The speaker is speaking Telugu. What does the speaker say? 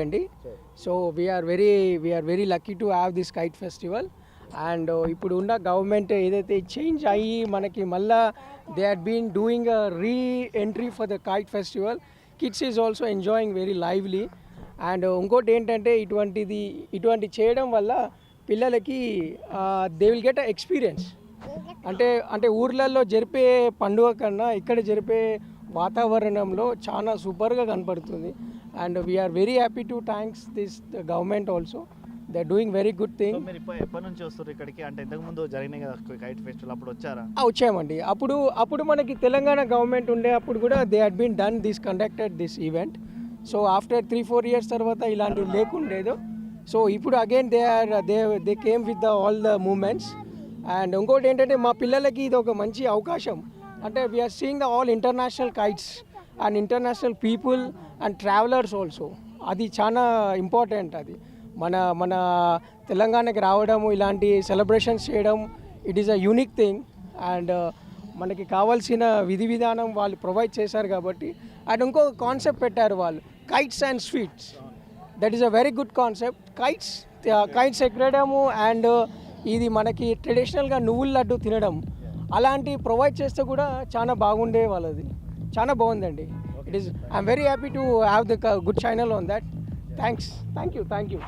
అండి. So we are very we are very lucky to have this kite festival and ఇప్పుడు ఉన్న గవర్నమెంట్ ఏదైతే చేంజ్ అయ్యి మనకి మళ్ళా they are been doing a reentry for the kite festival kids is also enjoying very lively and ఇంకోటి ఏంటంటే ఇటువంటిది ఇటువంటి చేయడం వల్ల పిల్లలకి they will get a experience అంటే అంటే ఊర్లలో జరిపే పండుగ కన్నా ఇక్కడ జరిపే వాతావరణంలో చాలా సూపర్గా కనపడుతుంది. And we are very happy to thanks this government also they doing very good thing మీరు ఎప్పటి నుంచి వస్తారు ఇక్కడికి? అంటే ఇంతకు ముందు జరిగినాయి కదా కైట్ ఫెస్టివల్ అప్పుడు వచ్చారా? వచ్చామండి. అప్పుడు అప్పుడు మనకి తెలంగాణ గవర్నమెంట్ ఉండే అప్పుడు కూడా they had been done this conducted this event so after three four years తర్వాత ఇలాంటివి లేకుండేదు. సో ఇప్పుడు again they are they they came with the all the moments and ఇంకోటి ఏంటంటే మా పిల్లలకి ఇది ఒక మంచి అవకాశం. అంటే we are seeing the all international kites and international people and travellers also అది చాలా ఇంపార్టెంట్ అది. మన మన తెలంగాణకి రావడము ఇలాంటి సెలబ్రేషన్స్ చేయడం it is a unique thing and మనకి కావాల్సిన విధి విధానం వాళ్ళు ప్రొవైడ్ చేశారు కాబట్టి అండ్ ఇంకో కాన్సెప్ట్ పెట్టారు వాళ్ళు kites and sweets that is a very good concept kites kites ఎక్కడము and uh, ఇది మనకి ట్రెడిషనల్గా నువ్వుల లడ్డు తినడం అలాంటి ప్రొవైడ్ చేస్తే కూడా చాలా బాగుండే వాళ్ళది చాలా బాగుందండి. It is I'm very happy to have the good channel on that thanks thank you thank you